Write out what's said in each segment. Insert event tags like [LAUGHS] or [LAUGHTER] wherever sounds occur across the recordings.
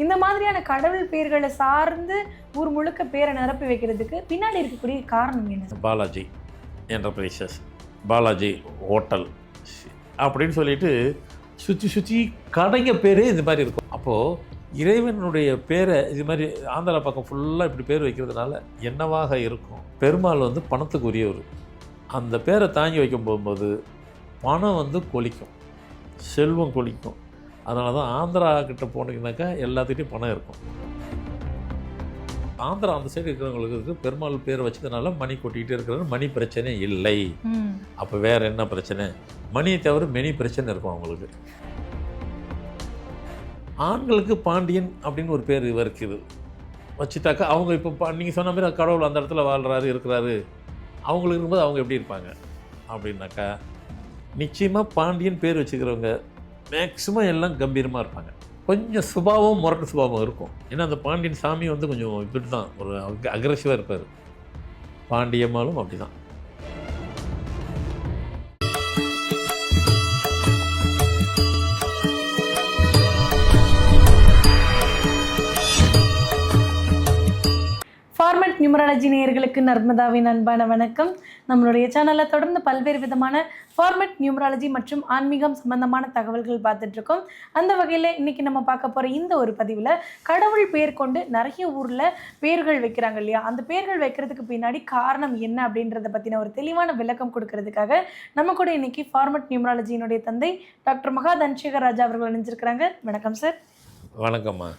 இந்த மாதிரியான கடவுள் பெயர்களை சார்ந்து ஊர் முழுக்க பேரை நிரப்பி வைக்கிறதுக்கு பின்னாடி இருக்கக்கூடிய காரணம் என்ன? பாலாஜி என்டர்பிரைசஸ் பாலாஜி ஹோட்டல் அப்படின்னு சொல்லிட்டு சுற்றி சுற்றி கடைங்க பேரே இது மாதிரி இருக்கும். அப்போது இறைவனுடைய பேரை இது மாதிரி ஆந்திரா பக்கம் ஃபுல்லாக இப்படி பேர் வைக்கிறதுனால என்னவாக இருக்கும்? பெருமாள் வந்து பணத்துக்கு உரியவர் அந்த பேரை தாங்கி வைக்கும் போகும்போது பணம் வந்து கொளிக்கும். செல்வம் கொளிக்கும். அதனால தான் ஆந்திரா கிட்ட போனீங்கன்னாக்கா எல்லாத்துக்கிட்டையும் பணம் இருக்கும். ஆந்திரா அந்த சைடு இருக்கிறவங்களுக்கு இருக்கு. பெருமாள் பேர் வச்சதுனால மணி கொட்டிக்கிட்டே இருக்கிறது மணி பிரச்சனை இல்லை. அப்போ வேற என்ன பிரச்சனை? மணியை தவிர மெனி பிரச்சனை இருக்கும் அவங்களுக்கு. ஆண்களுக்கு பாண்டியன் அப்படின்னு ஒரு பேர் இருக்குது. வச்சுட்டாக்கா அவங்க இப்போ நீங்கள் சொன்ன மாதிரி கடவுள் அந்த இடத்துல வாழ்கிறாரு இருக்கிறாரு. அவங்களுக்கு இருக்கும்போது அவங்க எப்படி இருப்பாங்க? அப்படின்னாக்கா நிச்சயமாக பாண்டியன் பேர் வச்சுக்கிறவங்க மேக்ஸிமம் எல்லாம் கம்பீரமாக இருப்பாங்க. கொஞ்சம் சுபாவம் முரட்டு சுபாவம் இருக்கும். ஏன்னா அந்த பாண்டியன் சாமி வந்து கொஞ்சம் இப்படி தான் ஒரு அக்ரெசிவாக இருப்பார். பாண்டியம்மாலும் அப்படி தான் நியூமராலஜி நேயர்களுக்கு நர்மதாவின் அன்பான வணக்கம். நம்மளுடைய சேனலில் தொடர்ந்து பல்வேறு விதமான ஃபார்மெட் நியூமராலஜி மற்றும் ஆன்மீகம் சம்பந்தமான தகவல்கள் பார்த்துட்ருக்கோம் அந்த வகையில் இன்னைக்கு நம்ம பார்க்க போகிற இந்த ஒரு பதிவில் கடவுள் பேர் கொண்டு நிறைய ஊரில் பேர்கள் வைக்கிறாங்க இல்லையா? அந்த பேர்கள் வைக்கிறதுக்கு பின்னாடி காரணம் என்ன அப்படின்றத பற்றின ஒரு தெளிவான விளக்கம் கொடுக்கறதுக்காக நம்ம கூட இன்னைக்கு ஃபார்மட் நியூமராலஜியினுடைய தந்தை டாக்டர் மகா தன்சேகர் ராஜா அவர்கள் இணைஞ்சிருக்கிறாங்க. வணக்கம் சார். வணக்கம்மா.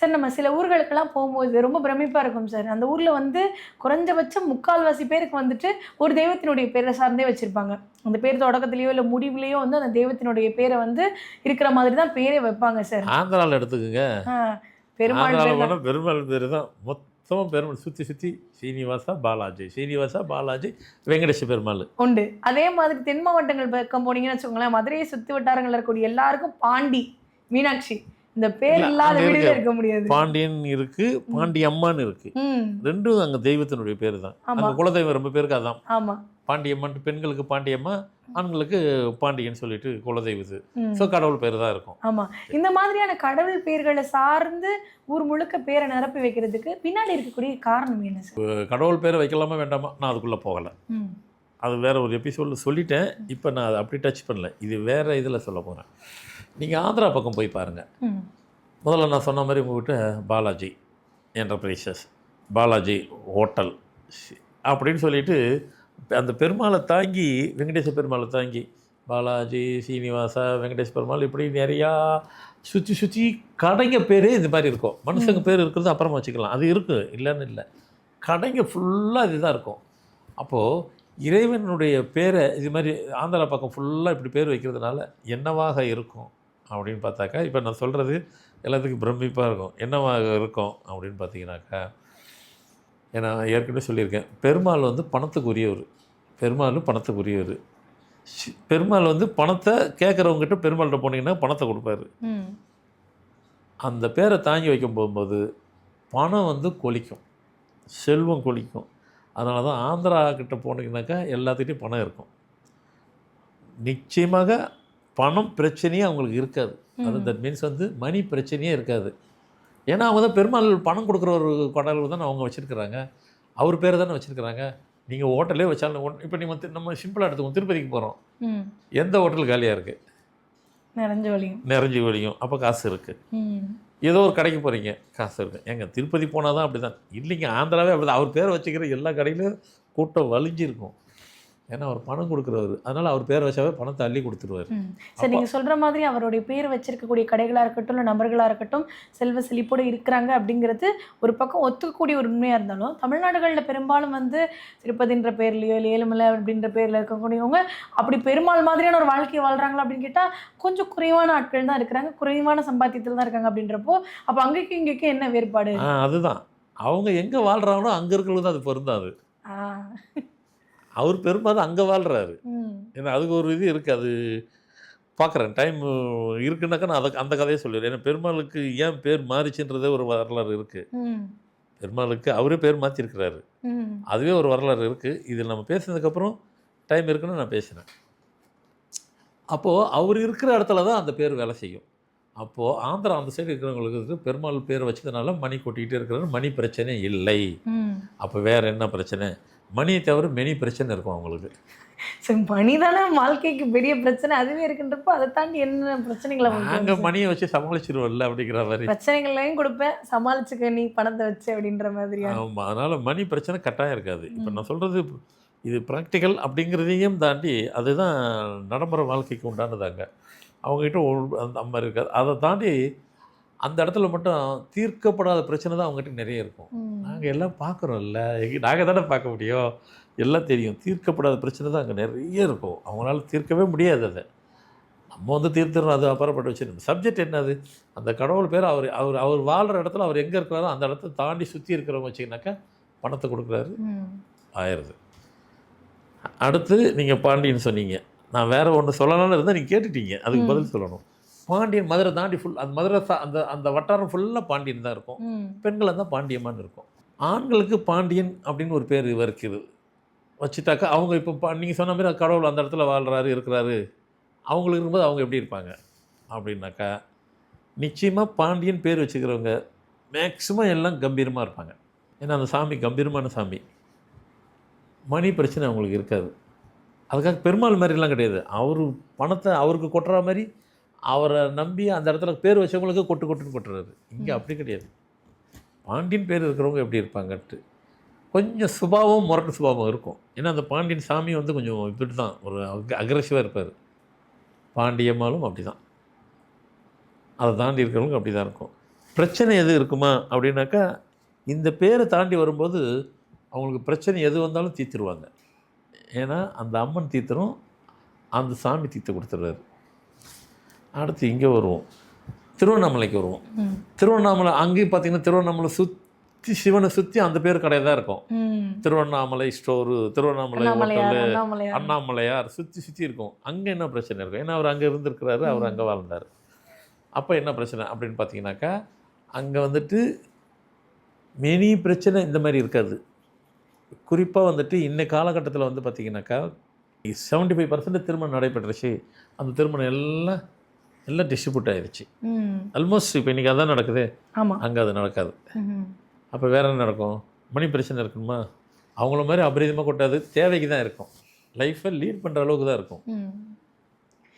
சார் நம்ம சில ஊர்களுக்கெல்லாம் போகும்போது ரொம்ப பிரமிப்பாக இருக்கும் சார். அந்த ஊரில் வந்து குறைஞ்சபட்சம் முக்கால்வாசி பேருக்கு வந்துட்டு ஒரு தெய்வத்தினுடைய பேரை சார்ந்தே வச்சுருப்பாங்க. அந்த பேர் தொடக்கத்துலேயோ இல்லை முடிவுலேயோ வந்து அந்த தெய்வத்தினுடைய பேரை வந்து இருக்கிற மாதிரி தான் பேரே வைப்பாங்க சார். ஆந்திராவில் எடுத்துக்கோங்க. பெருமாள் பெருமாள் பேர் தான். மொத்தமாக பெருமாள் சுற்றி சுற்றி சீனிவாசா பாலாஜி சீனிவாசா பாலாஜி வெங்கடேஷ பெருமாள். உண்டு. அதே மாதிரி தென் மாவட்டங்கள் பக்கம் போனீங்கன்னு வச்சுக்கோங்களேன் மதுரையை சுற்றி வட்டாரங்களில் இருக்கக்கூடிய எல்லாருக்கும் பாண்டி மீனாட்சி. இந்த பேர் இல்ல, இல்லாத வீடுகளே இருக்கு. முடியாது. பாண்டியன் இருக்கு பாண்டி அம்மான்னு இருக்கு. ரெண்டும் அங்கே தெய்வத்தினுடைய பேர் தான் ஆமா. அங்கே குலதெய்வம் ரொம்ப பேருக்கு அதான். ஆமாம் பாண்டியம்மன் பெண்களுக்கு பாண்டியம்மா ஆண்களுக்கு பாண்டியன் சொல்லிட்டு குலதெய்வத்து ம். ஸோ கடவுள் பேர் தான் இருக்கும். ஆமா. இந்த மாதிரியான கடவுள் பேர்களை சார்ந்து ஊர் முழுக்க பேரை நிரப்பி வைக்கிறதுக்கு பின்னாடி இருக்கக்கூடிய காரணம் என்ன கடவுள் பேரை வைக்கலாமா வேண்டாமா? நான் அதுக்குள்ளே போகலை. அது வேற ஒரு எபிசோடில் சொல்லிட்டேன். இப்போ நான் அதை அப்படி டச் பண்ணல. இது வேற இதில் சொல்ல போகிறேன் நீங்கள் ஆந்திரா பக்கம் போய் பாருங்கள் முதல்ல நான் சொன்ன மாதிரி உங்கள்கிட்ட பாலாஜி என்டர்பிரைசஸ் பாலாஜி ஹோட்டல் அப்படின்னு சொல்லிட்டு அந்த பெருமாளை தாங்கி வெங்கடேச பெருமாளை தாங்கி பாலாஜி சீனிவாசா வெங்கடேஷ் பெருமாள் இப்படி நிறையா சுற்றி சுற்றி கடைங்க பேரே இது மாதிரி இருக்கும். மனுஷங்க பேர் இருக்கிறது அப்புறமா வச்சுக்கலாம். அது இருக்குது இல்லைன்னு இல்லை. கடைங்க ஃபுல்லாக இதுதான் இருக்கும். அப்போது இறைவனுடைய பேரை இது மாதிரி ஆந்திரா பக்கம் ஃபுல்லாக இப்படி பேர் வைக்கிறதுனால என்னவாக இருக்கும்? அப்படின்னு பார்த்தாக்கா இப்போ நான் சொல்கிறது எல்லாத்துக்கும் பிரமிப்பாக இருக்கும். என்னவாக இருக்கும் அப்படின்னு பார்த்தீங்கன்னாக்கா ஏன்னா ஏற்கனவே சொல்லியிருக்கேன். பெருமாள் வந்து பணத்துக்கு உரியவர் பெருமாள் பணத்துக்கு உரியவர் சி- பெருமாள் வந்து பணத்தை கேட்குறவங்ககிட்ட பெருமாள்கிட்ட போனீங்கன்னா பணத்தை கொடுப்பாரு. அந்த பேரை தாங்கி வைக்கும் போகும்போது பணம் வந்து கொளிக்கும். செல்வம் கொளிக்கும். அதனால தான் ஆந்திரா கிட்ட போனீங்கன்னாக்கா எல்லாத்துக்கிட்டையும் பணம் இருக்கும். நிச்சயமாக பணம் பிரச்சனையே அவங்களுக்கு இருக்காது. அது. தட் மீன்ஸ் வந்து மணி பிரச்சனையே இருக்காது. ஏன்னா அவங்க தான் பெருமாள் பணம் கொடுக்குற ஒரு கடவுள் தானே அவங்க வச்சுருக்கிறாங்க. அவர் பேர் தானே வச்சுருக்கிறாங்க. நீங்கள் ஹோட்டலே வச்சாலும் இப்போ நீங்கள் நம்ம சிம்பிளாக எடுத்துக்கோங்க திருப்பதிக்கு போகிறோம் எந்த ஹோட்டல் காலியாக இருக்குது நிறைஞ்ச வழியும். நிறைஞ்சு வழியும். அப்போ காசு இருக்குது ஏதோ ஒரு கடைக்கு போகிறீங்க காசு இருக்குது ஏங்க திருப்பதி போனால் தான் அப்படி தான் இல்லைங்க ஆந்திராவே அப்படி அவர் பேரை வச்சுக்கிற எல்லா கடையிலும் கூட்டம் வலிஞ்சிருக்கும். ஏன்னா அவர் பணம் கொடுக்குறவர். அதனால் அவர் பேரை வச்சாவே பணத்தை அள்ளி கொடுத்துருவார். சரி நீங்கள் சொல்கிற மாதிரி அவருடைய பேர் வச்சிருக்கக்கூடிய கடைகளாக இருக்கட்டும் இல்லை நபர்களாக இருக்கட்டும் செல்வ செழிப்போடு இருக்கிறாங்க அப்படிங்கிறது ஒரு பக்கம் ஒத்துக்கக்கூடிய ஒரு உண்மையாக இருந்தாலும் தமிழ்நாடுகளில் பெரும்பாலும் வந்து திருப்பதின்ற பேர்லையோ இல்லை ஏழுமலை அப்படின்ற பேரில் இருக்கக்கூடியவங்க அப்படி பெருமாள் மாதிரியான ஒரு வாழ்க்கையை வாழ்கிறாங்களா அப்படின்னு கேட்டால் கொஞ்சம் குறைவான ஆட்கள் தான் இருக்கிறாங்க. குறைவான சம்பாத்தியத்தில் தான் இருக்காங்க அப்படின்றப்போ அப்போ அங்கேக்கும் இங்கேக்கும் என்ன வேறுபாடு? அதுதான். அவங்க எங்கே வாழ்கிறாங்களோ அங்கே இருக்கிறவங்க தான் அது பொருந்தாது. அவர் பெரும்பாலும் அங்கே வாழ்கிறாரு ஏன்னா அதுக்கு ஒரு இது இருக்குது அது பார்க்குறேன் டைம் இருக்குன்னாக்கா நான் அதை அந்த கதையை சொல்லிடுறேன். ஏன்னா பெருமாளுக்கு ஏன் பேர் மாறிச்சுன்றதே ஒரு வரலாறு இருக்குது பெருமாளுக்கு அவரே பேர் மாற்றிருக்கிறாரு அதுவே ஒரு வரலாறு இருக்குது இதில் நம்ம பேசினதுக்கப்புறம் டைம் இருக்குன்னு நான் பேசினேன். அப்போது அவர் இருக்கிற இடத்துல தான் அந்த பேர் வேலை செய்யும். அப்போது ஆந்திரா அந்த சைடு இருக்கிறவங்களுக்கு பெருமாள் பேர் வச்சதுனால மணி கொட்டிக்கிட்டே இருக்கிறாரு. மணி பிரச்சனை இல்லை. அப்போ வேற என்ன பிரச்சனை? மணியை தவிர மெனி பிரச்சனை இருக்கும் அவங்களுக்கு. சரி மணி தானே வாழ்க்கைக்கு பெரிய பிரச்சனை. அதுவே இருக்குன்றப்போ அதை தாண்டி என்ன பிரச்சனைகளை வந்து? மணியை வச்சு சமாளிச்சிருவோம்ல அப்படிங்கிற மாதிரி. பிரச்சனைகளையும் கொடுப்பேன். சமாளிச்சுக்க நீ பணத்தை வச்சு அப்படின்ற மாதிரியா? ஆமாம் அதனால் மணி பிரச்சனை கட்டாயம் இருக்காது. இப்போ நான் சொல்கிறது இது ப்ராக்டிக்கல் அப்படிங்கிறதையும் தாண்டி அதுதான் நடைமுறை வாழ்க்கைக்கு உண்டானதாங்க. அவங்ககிட்ட அந்த மாதிரி இருக்காது. அதை தாண்டி அந்த இடத்துல மட்டும் தீர்க்கப்படாத பிரச்சனை தான் அவங்ககிட்ட நிறைய இருக்கும். நாங்கள் எல்லாம் பார்க்குறோம்ல. நாங்கள் தானே பார்க்க முடியும்? எல்லாம் தெரியும். தீர்க்கப்படாத பிரச்சனை தான் அங்கே நிறைய இருக்கும். அவங்களால தீர்க்கவே முடியாது அதை. நம்ம வந்து தீர்த்துறோம். அது அப்புறப்பட்டு வச்சுருந்தோம் சப்ஜெக்ட் என்னது? அந்த கடவுள் பேர் அவர் அவர் அவர் வாழ்கிற இடத்துல அவர் எங்கே இருக்கிறாரோ அந்த இடத்த தாண்டி சுற்றி இருக்கிறவங்க வச்சிங்கனாக்கா பணத்தை கொடுக்குறாரு. ஆயிடுது. அடுத்து நீங்கள் பாண்டியன் சொன்னீங்க. நான் வேற ஒன்று சொல்லலாம்னு இருந்தால் நீங்கள் கேட்டுட்டீங்க. அதுக்கு. பதில் சொல்லணும். பாண்டியன் மதுரை தாண்டி ஃபுல் அந்த மதுரை அந்த அந்த வட்டாரம் ஃபுல்லாக பாண்டியன் தான் இருக்கும். பெண்கள் தான் பாண்டியம்மான்னு இருக்கும். ஆண்களுக்கு பாண்டியன் அப்படின்னு ஒரு பேர் இருக்குது. வச்சுட்டாக்கா அவங்க இப்போ நீங்கள் சொன்ன மாதிரி கடவுள் அந்த இடத்துல வாழ்கிறாரு இருக்கிறாரு. அவங்களுக்கு இருக்கும்போது அவங்க எப்படி இருப்பாங்க? அப்படின்னாக்கா நிச்சயமாக பாண்டியன் பேர் வச்சுக்கிறவங்க மேக்ஸிமம் எல்லாம் கம்பீரமாக இருப்பாங்க. ஏன்னா அந்த சாமி கம்பீரமான சாமி. மணி பிரச்சனை அவங்களுக்கு இருக்காது. அதுக்காக பெருமாள் மாதிரிலாம் கிடையாது. அவர் பணத்தை அவருக்கு கொட்டுற மாதிரி அவரை நம்பி அந்த இடத்துல பேர் வச்சவங்களுக்கு கொட்டு கொட்டுன்னு கொட்டுறாரு. இங்கே அப்படி கிடையாது. பாண்டியன் பேர் இருக்கிறவங்க எப்படி இருப்பாங்கன்ட்டு. கொஞ்சம் சுபாவம் முரட்டு சுபாவம் இருக்கும். ஏன்னா அந்த பாண்டியன் சாமி வந்து கொஞ்சம் இப்படி தான் ஒரு அக்ரெசிவாக இருப்பார். பாண்டியம்மாலும் அப்படி தான் அதை தாண்டி இருக்கிறவங்க அப்படி தான் இருக்கும். பிரச்சனை எது இருக்குமா அப்படின்னாக்கா இந்த பேரை தாண்டி வரும்போது அவங்களுக்கு பிரச்சனை எது வந்தாலும் தீர்த்துருவாங்க. ஏன்னா அந்த அம்மன் தீர்த்தரும் அந்த சாமி தீர்த்து கொடுத்துட்றாரு. அடுத்து இங்கே வருவோம். திருவண்ணாமலைக்கு வருவோம். திருவண்ணாமலை அங்கேயும் பார்த்தீங்கன்னா திருவண்ணாமலை சுற்றி சிவனை சுற்றி அந்த பேர் கடை தான் இருக்கும். Tiruvannamalai store Tiruvannamalai Annamalaiyar hotel Annamalaiyar. சுற்றி சுற்றி இருக்கும். அங்கே என்ன பிரச்சனை இருக்கும்? ஏன்னா அவர் அங்கே இருந்திருக்கிறாரு அவர் அங்கே வாழ்ந்தார். அப்போ என்ன பிரச்சனை அப்படின்னு பார்த்தீங்கன்னாக்கா அங்கே வந்துட்டு மெனி பிரச்சனை இந்த மாதிரி இருக்காது. குறிப்பாக வந்துட்டு இன்ன காலகட்டத்தில் வந்து பார்த்தீங்கன்னாக்கா செவன்ட்டி ஃபைவ் பர்சன்ட் திருமணம் நடைபெற்றுச்சு அந்த திருமணம் எல்லாம் எல்லாம் டிஸ்ட்ரிபியூட் ஆயிடுச்சு. ஆல்மோஸ்ட் இப்போ இன்றைக்கி அதான் நடக்குது. ஆமா. அங்கே அது நடக்காது. அப்போ வேற என்ன நடக்கும்? மணி பிரச்சனை இருக்குமா? அவங்கள மாதிரி அபரிதமாக கொட்டாது. தேவைக்கு தான் இருக்கும். லைஃப்பை லீட் பண்ணுற அளவுக்கு தான் இருக்கும்.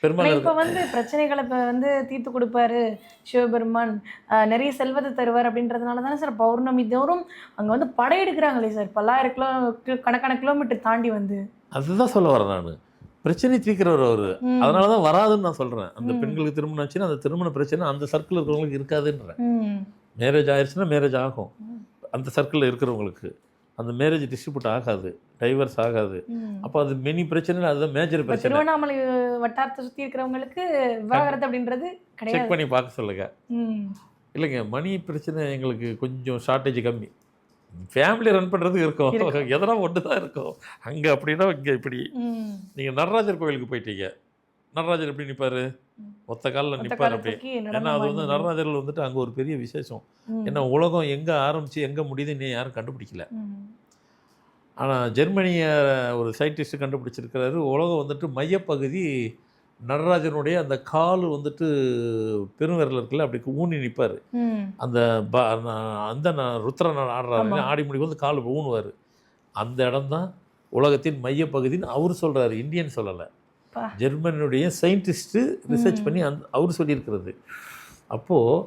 பெருமாள் இப்ப வந்து பிரச்சனைகளை இப்ப வந்து தீர்த்து கொடுப்பாரு சிவபெருமான். நிறைய செல்வத்தை தருவார் அப்படின்றதுனால தானே சார் பௌர்ணமி தோறும் அங்க வந்து படையெடுக்கிறாங்களே சார். பல்லாயிரம் கிலோ- கணக்கான கிலோமீட்டர் தாண்டி வந்து. அதுதான் சொல்ல வரேன் நான். பிரச்சனை தீர்க்கிறவர் அவர். அதனால தான் வராதுன்னு நான் சொல்கிறேன் அந்த. பெண்களுக்கு திருமணம் ஆச்சுன்னா அந்த திருமண பிரச்சனை அந்த சர்க்கிள் இருக்கிறவங்களுக்கு இருக்காதுன்றேன். மேரேஜ் ஆயிடுச்சுன்னா மேரேஜ் ஆகும். அந்த சர்க்கிளில் இருக்கிறவங்களுக்கு அந்த மேரேஜ் டிஸ்ட்ரிபியூட் ஆகாது டைவர்ஸ் ஆகாது. அப்போ அது மெனி பிரச்சனை அதுதான் மேஜர் பிரச்சனை திருவண்ணாமலை வட்டாரத்தை சுத்தி இருக்கிறவங்களுக்கு விவாகரத்து அப்படின்றது செக் பண்ணி பார்க்க சொல்லுங்க. இல்லைங்க மணி பிரச்சனை எங்களுக்கு கொஞ்சம் ஷார்ட்டேஜ் கம்மி ஃபேமிலி ரன் பண்ணுறதுக்கு இருக்கும். எதனா ஒன்று தான் இருக்கும். அங்கே அப்படின்னா இங்கே இப்படி. நீங்கள் நடராஜர் கோவிலுக்கு போயிட்டீங்க. நடராஜர் எப்படி நிற்பார். ஒத்த காலில் நிற்பார் அப்படி. ஏன்னா அது வந்து நடராஜரில் வந்துட்டு அங்கே ஒரு பெரிய விசேஷம். ஏன்னா உலகம் எங்கே ஆரம்பித்து எங்கே முடியுதுன்னு யாரும் கண்டுபிடிக்கல. ஆனால் ஜெர்மனிய ஒரு சயின்டிஸ்ட் கண்டுபிடிச்சிருக்கிறாரு. உலகம் வந்துட்டு மையப்பகுதி நடராஜனுடைய அந்த கால் வந்துட்டு பெருவிரல் இருக்குல்ல அப்படி ஊனி நிற்பார். அந்த ப அந்த ந- ருத்ர ந- ஆடுறாரு. ஆடி முடிக்கும் வந்து கால் ஊனுவார். அந்த இடம் தான் உலகத்தின் மையப்பகுதின்னு அவர் சொல்கிறாரு இந்தியன் சொல்லலை. ஜெர்மனியுடைய சயின்டிஸ்ட்டு ரிசர்ச். பண்ணி அந்த அவர் சொல்லியிருக்கிறது. அப்போது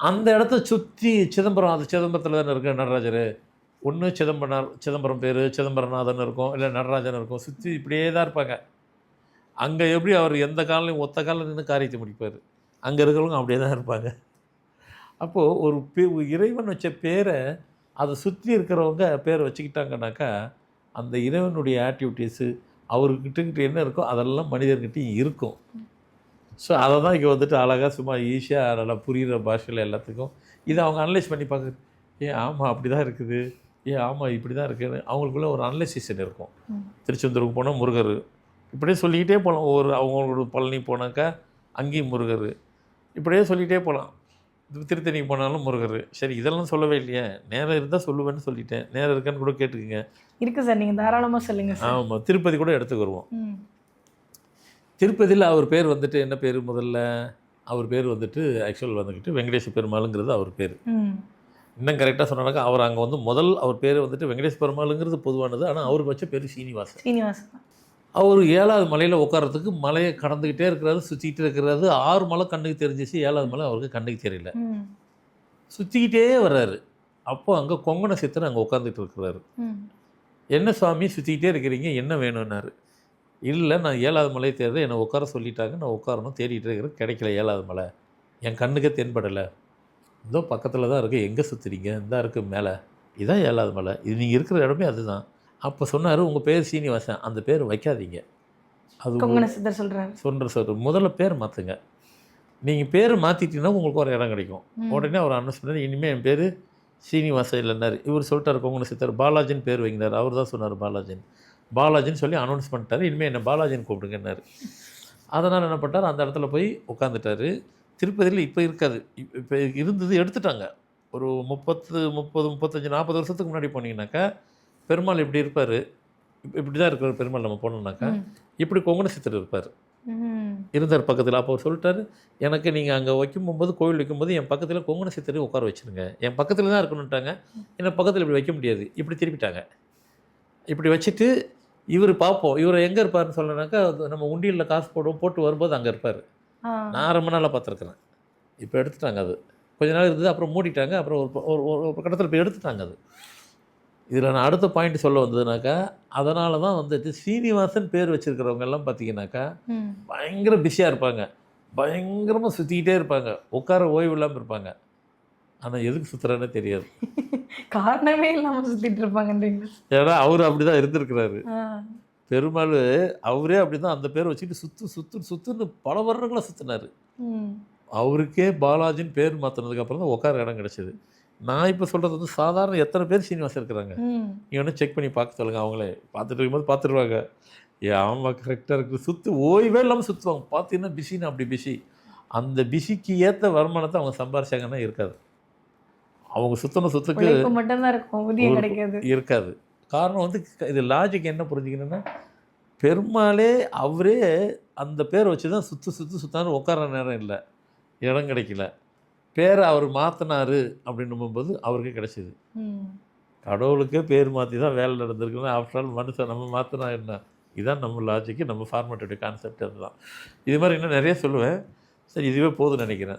அந்த இடத்த சுற்றி சிதம்பரம் அது சிதம்பரத்தில் தானே இருக்கு நடராஜர்? ஒன்று சிதம்பரம் சிதம்பரம் பேர் சிதம்பரநாதன் இருக்கும் இல்லை நடராஜன் இருக்கும். சுற்றி இப்படியே தான் இருப்பாங்க. அங்கே எப்படி அவர் எந்த காலையும் ஒத்த காலில் நின்று காரியத்தை முடிப்பார்? அங்கே இருக்கிறவங்க அப்படியே தான் இருப்பாங்க. அப்போது ஒரு பே இறைவன் வச்ச பேரை அதை சுற்றி இருக்கிறவங்க பேரை வச்சுக்கிட்டாங்கனாக்கா அந்த இறைவனுடைய ஆக்டிவிட்டீஸு அவர்கிட்ட என்ன இருக்கோ அதெல்லாம் மனிதர்கிட்டையும் இருக்கும். ஸோ அதை தான் இங்கே வந்துட்டு அழகாக சும்மா ஈஸியாக நல்லா புரிகிற பாஷையில் எல்லாத்துக்கும் இதை அவங்க அனலைஸ் பண்ணி பார்க்குறது ஏ ஆமாம் அப்படி தான் இருக்குது. ஏ ஆமாம் இப்படி தான் இருக்குன்னு அவங்களுக்குள்ள ஒரு அனலைசேஷன் இருக்கும். திருச்செந்தூருக்கு போனால் முருகர் இப்படியே சொல்லிக்கிட்டே போகலாம். ஒவ்வொரு அவங்களோட பழனி போனாக்கா அங்கேயும் முருகர். இப்படியே சொல்லிகிட்டே போகலாம். திருத்தணிக்கு போனாலும் முருகர். சரி இதெல்லாம் சொல்லவே இல்லையே. நேரம் இருந்தால் சொல்லுவேன்னு சொல்லிட்டேன். நேரம் இருக்கான்னு கூட கேட்டுக்குங்க இருக்கு சார். நீங்க தாராளமா சொல்லுங்க ஆமாம் திருப்பதி கூட எடுத்துக்கு வருவோம். ம். திருப்பதியில் அவர் பேர் வந்துட்டு என்ன பேர் முதல்ல? அவர் பேர் வந்துட்டு ஆக்சுவல் வந்துக்கிட்டு வெங்கடேச பெருமாளுங்கிறது அவர் பேர். இன்னும் கரெக்டாக சொன்னாக்கா அவர் அங்கே வந்து முதல் அவர் பேர் வந்துட்டு வெங்கடேச பெருமாளுங்கிறது பொதுவானது. ஆனால் அவருக்கு வச்ச பேர் சீனிவாசன். சீனிவாசன் அவர் ஏழாவது மலையில் உட்கார்றதுக்கு மலையை கடந்துக்கிட்டே இருக்கிறாரு சுற்றிக்கிட்டே இருக்கிறாரு. ஆறு மலை கண்ணுக்கு தெரிஞ்சிச்சு ஏழாவது மலை அவருக்கு கண்ணுக்கு தெரியல. சுற்றிக்கிட்டே வர்றாரு. அப்போ அங்கே கொங்கண சித்தர் அங்கே உட்காந்துட்டு இருக்கிறாரு. என்ன சுவாமி சுற்றிக்கிட்டே இருக்கிறீங்க என்ன வேணும்னாரு? இல்லை நான் ஏழாவது மலை தேர்தல் என்னை உட்கார சொல்லிட்டாங்க நான் உட்காரணும் தேடிட்டு இருக்கிறேன் கிடைக்கல ஏழாவது மலை. என் கண்ணுக்கே தென்படலை. இதோ பக்கத்தில் தான் இருக்குது எங்கே சுற்றுறீங்க இந்த இருக்குது மேலே. இதான் ஏழாவது மலை. இது நீங்கள் இருக்கிற இடமே அதுதான். அப்போ சொன்னார் உங்கள் பேர் சீனிவாசன். அந்த பேர் வைக்காதீங்க. அது சித்தர் சொல்றாரு. சொல்கிற சொல்ற முதல்ல பேர் மாற்றுங்க நீங்கள் பேர் மாற்றிட்டீங்கன்னா உங்களுக்கு ஒரு இடம் கிடைக்கும். உடனே அவர் அனௌன்ஸ் பண்ணார் இனிமேல் என் பேர் சீனிவாசன் இல்லைன்னாரு. இவர் சொல்லிட்டார் கொங்கண சித்தர். பாலாஜின்னு பேர் வைங்கினார் அவர் தான் சொன்னார் பாலாஜின் பாலாஜின்னு சொல்லி அனௌன்ஸ் பண்ணிட்டாரு. இனிமேல் என்ன பாலாஜின்னு கூப்பிடுங்கன்னாரு. அதனால் என்ன பண்ணிட்டார்? அந்த இடத்துல போய் உட்காந்துட்டாரு திருப்பதியில் இப்போ இருக்காது. இப்போ இருந்தது எடுத்துட்டாங்க. ஒரு முப்பத்து முப்பது முப்பத்தஞ்சு நாற்பது வருஷத்துக்கு முன்னாடி போனீங்கன்னாக்கா பெருமாள் இப்படி இருப்பார். இப்படி தான் இருக்கிற பெருமாள் நம்ம போனோம்னாக்கா. இப்படி கொங்கண சித்தர் இருப்பார். இருந்தார் பக்கத்தில். அப்போ சொல்லிட்டாரு எனக்கு நீங்கள் அங்கே வைக்கும்போது கோவில் வைக்கும்போது என் பக்கத்தில் கொங்கண சித்தரை உட்கார வச்சிருங்க. என் பக்கத்தில் தான் இருக்கணுன்ட்டாங்க என்னை பக்கத்தில் இப்படி வைக்க முடியாது. இப்படி திருப்பிட்டாங்க. இப்படி வச்சுட்டு இவர் பார்ப்போம் இவர் எங்கே இருப்பாருன்னு சொல்லனாக்கா நம்ம உண்டியலில் காசு போடுவோம் போட்டு வரும்போது அங்கே இருப்பார். நான் ரொம்ப நாளாக பார்த்துருக்குறேன் இப்போ எடுத்துட்டாங்க அது. கொஞ்ச நாள் இருந்தது அப்புறம் மூடிட்டாங்க. அப்புறம் ஒரு ஒரு கட்டத்தில் இப்போ எடுத்துட்டாங்க அது. இதில் நான் அடுத்த பாயிண்ட் சொல்ல வந்ததுனாக்கா அதனால தான் வந்துட்டு சீனிவாசன் பேர் வச்சுருக்கிறவங்க எல்லாம் பார்த்தீங்கன்னாக்கா பயங்கர பிஸியாக இருப்பாங்க. பயங்கரமாக சுற்றிக்கிட்டே இருப்பாங்க. உட்கார ஓய்வு இல்லாமல் இருப்பாங்க. ஆனால் எதுக்கு சுற்றுறானே தெரியாது. [LAUGHS] காரணமே இல்லாம சுத்திட்டு இருப்பாங்கன்றீங்களா ஏன்னா அவர் அப்படி தான் இருந்திருக்கிறாரு பெருமாள் அவரே அப்படி தான் அந்த பேரை வச்சுட்டு சுற்று சுற்று சுற்றுன்னு பல வருடங்களாக சுற்றினார் அவருக்கே பாலாஜின்னு பேர் மாற்றினதுக்கு அப்புறம் தான் உட்கார இடம் கிடச்சிது. நான் இப்போ சொல்கிறது வந்து சாதாரண எத்தனை பேர் சீனிவாசன் இருக்கிறாங்க ம். நீ வேணால் செக் பண்ணி பார்க்க சொல்லுங்கள் அவங்களே. பார்த்துட்டு இருக்கும்போது பார்த்துருவாங்க. ஏ ஆமாம் கரெக்டாக இருக்குது சுற்று ஓய்வே இல்லாமல் சுற்றுவாங்க பார்த்தீங்கன்னா பிஸின்னு அப்படி பிஸி அந்த பிஸிக்கு ஏற்ற வருமானத்தை அவங்க சம்பாரிச்சாங்கன்னா இருக்காது. அவங்க சுற்றின சுத்துக்கு மட்டும்தான் இருக்கும். கிடைக்காது. இருக்காது. காரணம் வந்து இது லாஜிக் என்ன புரிஞ்சுக்கணுன்னா பெருமாளே அவரே அந்த பேரை வச்சு தான் சுற்று சுற்று சுத்தான்னு உட்கார நேரம் இல்லை. இடம் கிடைக்கல. பேரை அவர் மாற்றினாரு அப்படின்னும் போது அவருக்கு கிடைச்சிது. கடவுளுக்கே பேர் மாற்றி தான் வேலை நடந்திருக்குன்னா ஆஃப்டர் ஆல் மனுஷன் நம்ம மாற்றினா என்ன? இதான் நம்ம லாஜிக்கு நம்ம ஃபார்மேட்டோடைய கான்செப்ட் அதுதான். இது மாதிரி இன்னும் நிறைய சொல்லுவேன். சரி இதுவே போதும்னு நினைக்கிறேன்.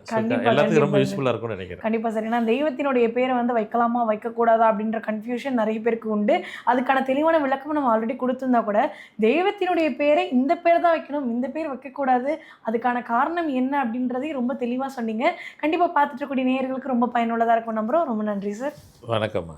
எல்லாத்துக்கும் ரொம்ப. யூஸ்ஃபுல்லாக இருக்கும்னு நினைக்கிறேன். கண்டிப்பாக சார். ஏன்னா தெய்வத்தினுடைய பேரை வந்து வைக்கலாமா வைக்கக்கூடாதா அப்படின்ற கன்ஃபியூஷன் நிறைய பேருக்கு உண்டு. அதுக்கான தெளிவான விளக்கம் நம்ம ஆல்ரெடி கொடுத்துருந்தா கூட தெய்வத்தினுடைய பேரை இந்த பேர் தான் வைக்கணும் இந்த பேர் வைக்கக்கூடாது அதுக்கான காரணம் என்ன அப்படின்றதையும் ரொம்ப தெளிவாக சொன்னீங்க. கண்டிப்பாக பார்த்துட்டு இருக்கக்கூடிய நேயர்களுக்கு ரொம்ப பயனுள்ளதாக இருக்கும் நம்புறோம். ரொம்ப நன்றி சார். வணக்கம்மா.